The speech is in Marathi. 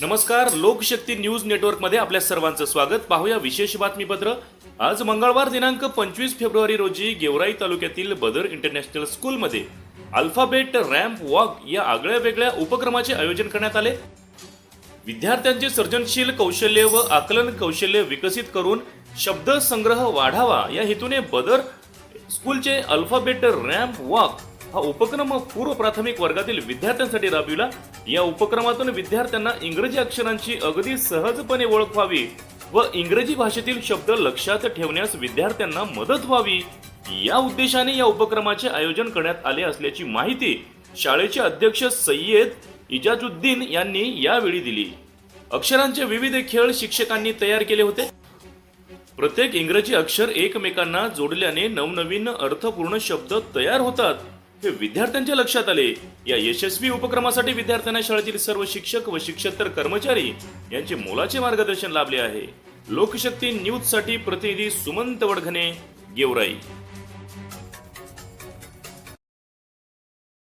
नमस्कार लोकशक्ती न्यूज नेटवर्कमध्ये आपल्या सर्वांचं स्वागत. पाहूया विशेष बातमीपत्र. आज मंगळवार दिनांक पंचवीस फेब्रुवारी रोजी गेवराई तालुक्यातील बदर इंटरनॅशनल स्कूलमध्ये अल्फाबेट रॅम्प वॉक या आगळ्या वेगळ्या उपक्रमाचे आयोजन करण्यात आले. विद्यार्थ्यांचे सर्जनशील कौशल्य व आकलन कौशल्य विकसित करून शब्द संग्रह वाढावा या हेतूने बदर स्कूलचे अल्फाबेट रॅम्प वॉक हा उपक्रम पूर्व प्राथमिक वर्गातील विद्यार्थ्यांसाठी राबविला. या उपक्रमातून विद्यार्थ्यांना इंग्रजी अक्षरांची अगदी सहजपणे ओळख व्हावी व इंग्रजी भाषेतील शब्द लक्षात ठेवण्यास विद्यार्थ्यांना मदत व्हावी. या उद्देशाने या उपक्रमाचे आयोजन करण्यात आले असल्याची माहिती शाळेचे अध्यक्ष सय्यद इजाजुद्दीन यांनी यावेळी दिली. अक्षरांचे विविध खेळ शिक्षकांनी तयार केले होते. प्रत्येक इंग्रजी अक्षर एकमेकांना जोडल्याने नवनवीन अर्थपूर्ण शब्द तयार होतात. हे विद्यार्थ्यांच्या लक्षात आले. या यशस्वी उपक्रमासाठी विद्यार्थ्यांना शाळेतील सर्व शिक्षक व शिक्षकतर कर्मचारी यांचे मोलाचे मार्गदर्शन लाभले आहे. लोकशक्ती न्यूजसाठी प्रतिनिधी सुमंत वडघणे गेवराई.